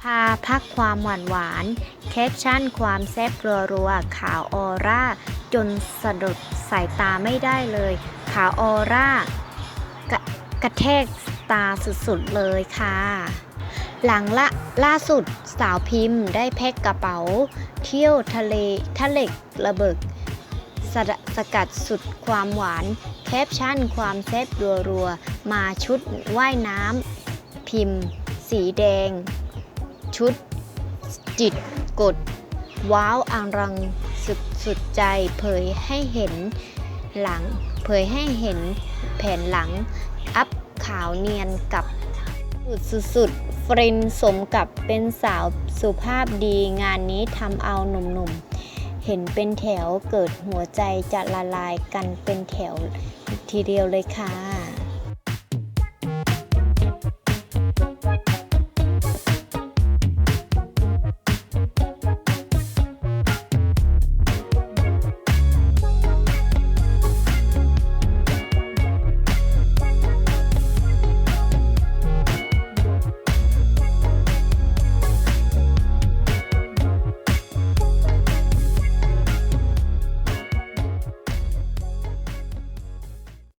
พาพักความหวานหวานแคปชั่นความแซ่บรัวๆขาวออร่า จนสะดุดสายตาไม่ได้เลย ขาวออร่ากระกระแทกตาสุดๆเลยค่ะ หลังละล่าสุดสาวพิมพ์ได้แพ็คกระเป๋า เที่ยวทะเลทะเลกระเบิกสะสกัดสุดความหวานแคปชั่นความแซ่บรัวๆมาชุดว่ายน้ำพิมพ์ สีแดง ชุด จิตกด ว้าวอังรังสุดสุดใจเผยให้เห็นหลัง เผยให้เห็นแผ่นหลัง อัพขาวเนียนกับสุดสุดสุดเฟรนสมกับเป็นสาวสุภาพดีงานนี้ทำเอาหนุ่มๆ เห็นเป็นแถวเกิดหัวใจจะละลายกันเป็นแถวทีเดียวเลยค่ะ